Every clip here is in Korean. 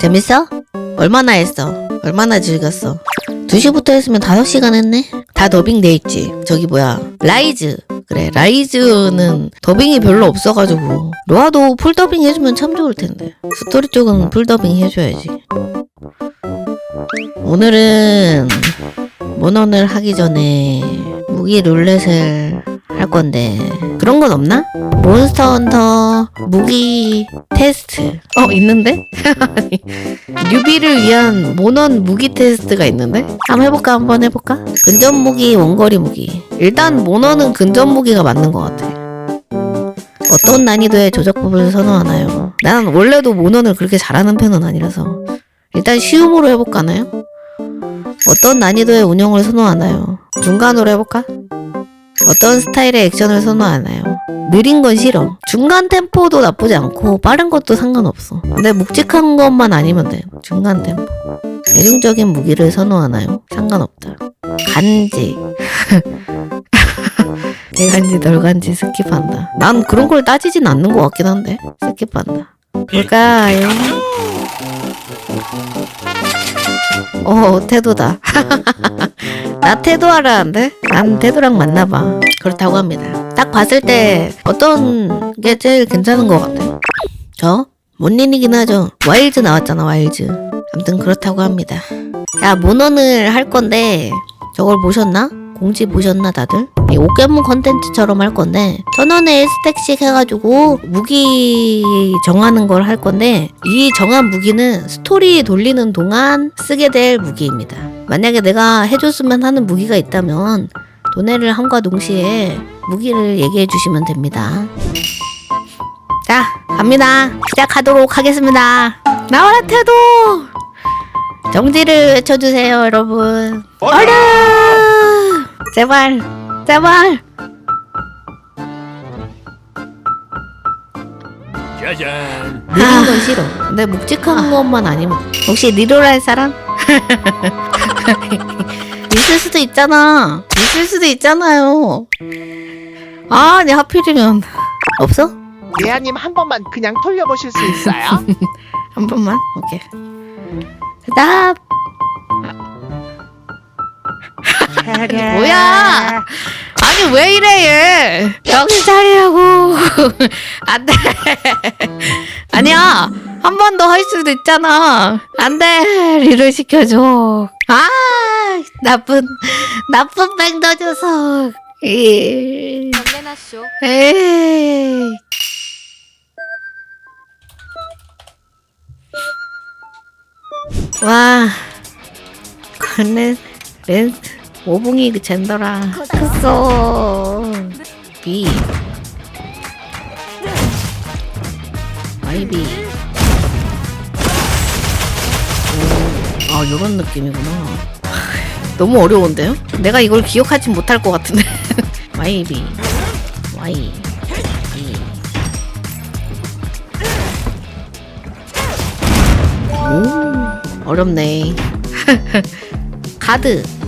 재밌어? 얼마나 했어? 얼마나 즐겼어? 2시부터 했으면 5시간 했네? 다 더빙 돼 있지. 저기 뭐야. 라이즈. 그래, 라이즈는 더빙이 별로 없어가지고. 로아도 풀 더빙 해주면 참 좋을 텐데. 스토리 쪽은 풀 더빙 해줘야지. 오늘은 모넌을 하기 전에 무기 룰렛을 할 건데 그런 건 없나? 몬스터 헌터 무기 테스트 어 있는데? 뉴비를 위한 모넌 무기 테스트가 있는데? 한번 해볼까 한번 해볼까? 근접 무기 원거리 무기 일단 모넌은 근접 무기가 맞는 것 같아 어떤 난이도의 조작법을 선호하나요? 난 원래도 모넌을 그렇게 잘하는 편은 아니라서 일단 쉬움으로 해볼까나요? 어떤 난이도의 운영을 선호하나요? 중간으로 해볼까? 어떤 스타일의 액션을 선호하나요? 느린 건 싫어. 중간 템포도 나쁘지 않고 빠른 것도 상관없어. 근데 묵직한 것만 아니면 돼. 중간 템포. 대중적인 무기를 선호하나요? 상관없다. 간지. 대간지 널간지 스킵한다. 난 그런 걸 따지진 않는 것 같긴 한데 스킵한다. 뭘까요? 어 태도다. 나 태도 하라는데? 난 태도랑 맞나봐. 그렇다고 합니다. 딱 봤을 때 어떤 게 제일 괜찮은 것 같아? 저? 못린이긴 하죠. 와일즈 나왔잖아, 와일즈. 아무튼 그렇다고 합니다. 자, 모넌을 할 건데 저걸 보셨나? 공지 보셨나 다들? 이 오게몬 컨텐츠처럼 할 건데 천원에 스택씩 해가지고 무기 정하는 걸 할 건데 이 정한 무기는 스토리 돌리는 동안 쓰게 될 무기입니다. 만약에 내가 해줬으면 하는 무기가 있다면 도네를 함과 동시에 무기를 얘기해 주시면 됩니다. 자, 갑니다. 시작하도록 하겠습니다. 나와라 태도! 정지를 외쳐주세요, 여러분. 얼른! 제발, 제발. 짜잔. 느린 건 싫어. 근데 묵직한 것만 아니면. 혹시 할 사람? 있을 수도 있잖아. 있을 수도 있잖아요. 아, 네 하필이면 없어? 레아님 한 번만 그냥 돌려보실 수 있어요? 한 번만. 오케이. 나 뭐야? 아니 왜 이래 얘? 정신 차리라고. 안 돼. 아니야. 한 번 더 할 수도 있잖아. 안 돼. 리를 시켜줘. 아 나쁜 나쁜 뱅더 녀석. 이. 에이. 와, 렌, 렌, 오봉이 그 젠더라. 컸어. 비. 아이비. 오, 아, 요런 느낌이구나. 하, 너무 어려운데요? 내가 이걸 기억하지 못할 것 같은데. 와이비. 와이. 이. 오, 어렵네. 가드.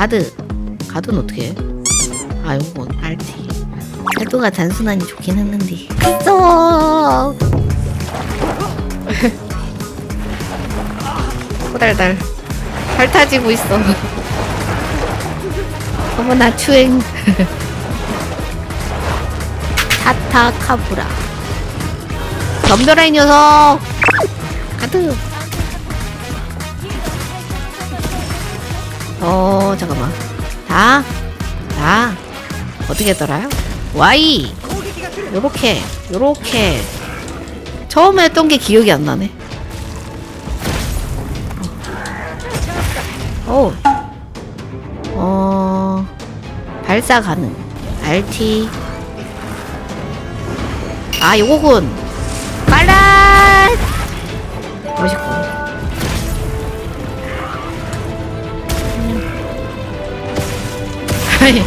가드. 가드는 어떻게 해? 아, 요건 RT. 태도가 단순하니 좋긴 했는데. 쏙! 호달달. 잘 타지고 있어. 어머나, 추행. 타타 카브라. 덤벼라, 이 녀석! 가드! 어, 잠깐만. 다, 다. 어떻게 더라요? Y. 요렇게, 요렇게. 처음에 했던 게 기억이 안 나네. 어. 어, 발사 가능. RT. 아, 요거군. 빨라! 멋있고. 아이.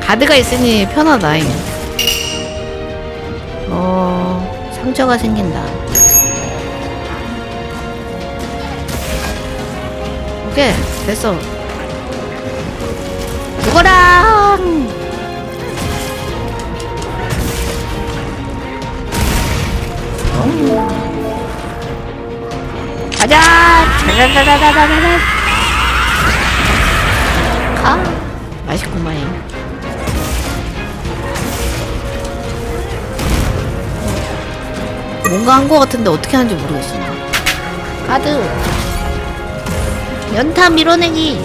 가드가 있으니 편하다. 잉. 어, 상처가 생긴다. 오케이, 됐어. 죽어라! 가자! 자자자자자자자! 가! 맛있구만. 뭔가 한 거 같은데 어떻게 하는지 모르겠어. 가드! 연타 밀어내기!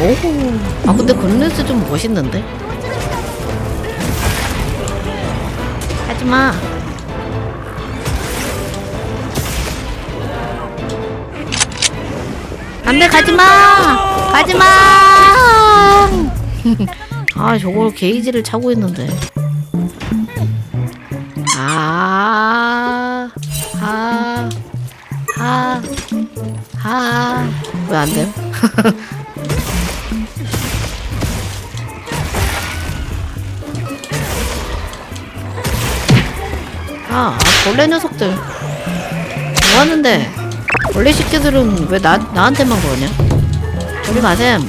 오호. 아, 근데 건렌스 좀 멋있는데? 하지마. 안 돼, 가지마! 가지마! 아, 저걸 게이지를 차고 있는데. 아, 아, 아, 아. 왜안 돼요? 아, 아, 벌레 녀석들. 뭐 하는데? 벌레 새끼들은 왜 나, 나한테만 그러냐? 우리 가셈.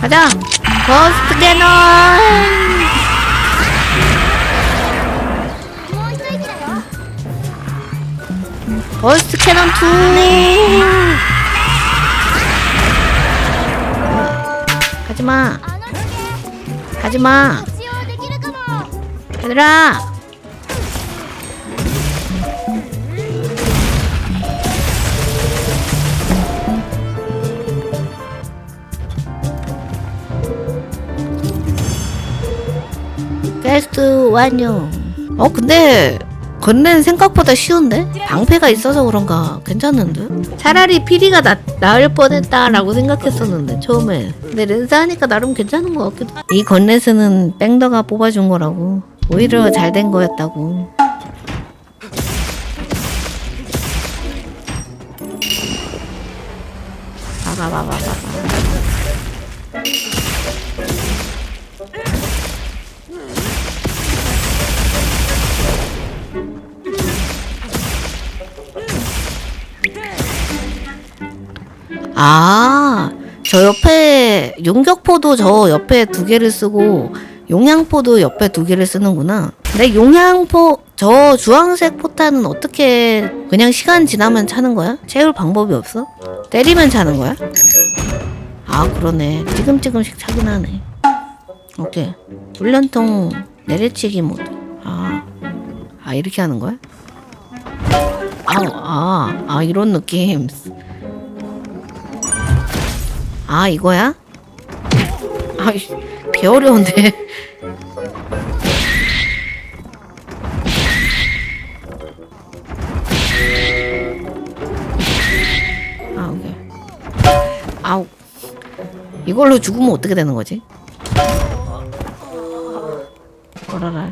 가자! 버스트 캐논! 버스트 캐논 2! 가지마! 가지마! 얘들아! 완료. 어 근데 건넨 생각보다 쉬운데? 방패가 있어서 그런가 괜찮은데? 차라리 피리가 나, 나을 뻔했다라고 생각했었는데 처음에 근데 렌즈 하니까 나름 괜찮은 것 같기도 이 건넷은 뺑더가 뽑아준 거라고 오히려 잘 된 거였다고 봐봐 봐봐 봐 아, 저 옆에 용격포도 저 옆에 두 개를 쓰고 용양포도 옆에 두 개를 쓰는구나. 근데 용양포 저 주황색 포탄은 어떻게 그냥 시간 지나면 차는 거야? 채울 방법이 없어? 때리면 차는 거야? 아 그러네. 찌금찌금씩 차긴 하네. 오케이. 훈련통 내리치기 모드. 아, 아 이렇게 하는 거야? 아우, 아, 아 이런 느낌. 아 이거야? 아이 개 어려운데. 아 아우. 이걸로 죽으면 어떻게 되는 거지? 어라라.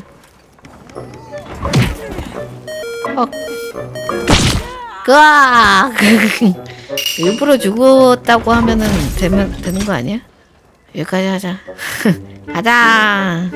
어 끄악 일부러 죽었다고 하면은 되면 되는 거 아니야? 여기까지 하자. 가자.